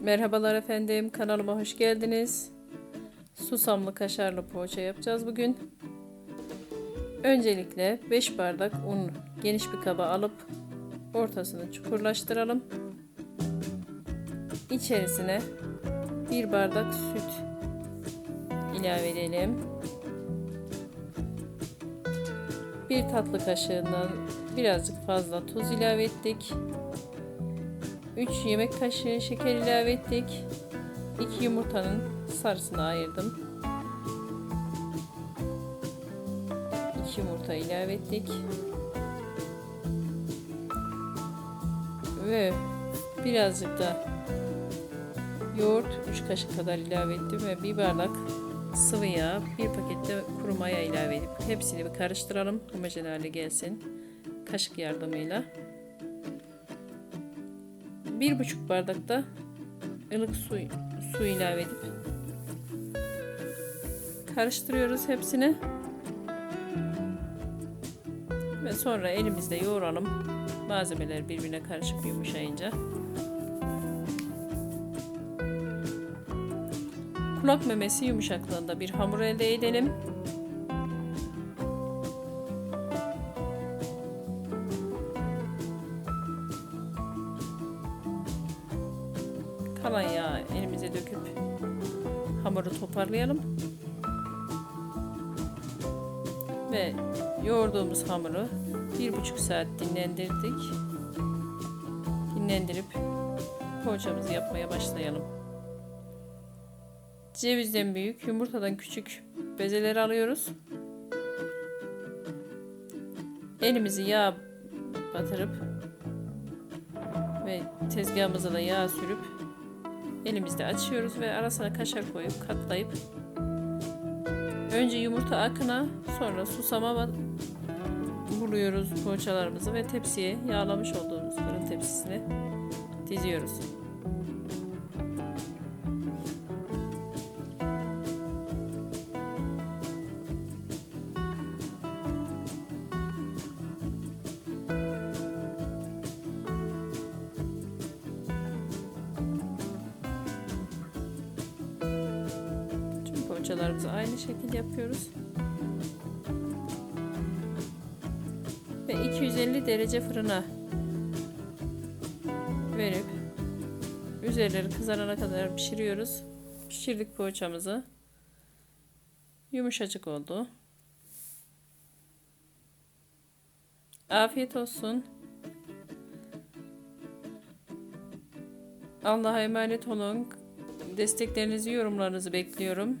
Merhabalar efendim, kanalıma hoş geldiniz. Susamlı kaşarlı poğaça yapacağız bugün. Öncelikle 5 bardak un geniş bir kaba alıp ortasını çukurlaştıralım. İçerisine 1 bardak süt ilave edelim. 1 tatlı kaşığından birazcık fazla tuz ilave ettik. 3 yemek kaşığı şeker ilave ettik. 2 yumurtanın sarısını ayırdım. 2 yumurta ilave ettik. Ve birazcık da yoğurt 3 kaşık kadar ilave ettim ve bir bardak sıvı yağ, bir pakette kuru maya ilave edip hepsini bir karıştıralım. Homojen hale gelsin. Kaşık yardımıyla. Bir buçuk bardak da ılık su, su ilave edip karıştırıyoruz hepsini. Ve sonra elimizde yoğuralım. Malzemeler birbirine karışıp yumuşayınca. Kulak memesi yumuşaklığında bir hamur elde edelim. Kalan yağı elimize döküp hamuru toparlayalım. Ve yoğurduğumuz hamuru bir buçuk saat dinlendirdik. Dinlendirip poğaçamızı yapmaya başlayalım. Cevizden büyük, yumurtadan küçük bezeleri alıyoruz. Elimizi yağ batırıp ve tezgahımıza da yağ sürüp elimizde açıyoruz ve arasına kaşar koyup katlayıp önce yumurta akına sonra susama buluyoruz poğaçalarımızı ve tepsiye yağlamış olduğumuz fırın tepsisine diziyoruz. Tüm poğaçalarımızı aynı şekilde yapıyoruz. Ve 250 derece fırına verip üzerleri kızarana kadar pişiriyoruz. Pişirdik poğaçamızı. Yumuşacık oldu. Afiyet olsun. Allah'a emanet olun. Desteklerinizi, yorumlarınızı bekliyorum.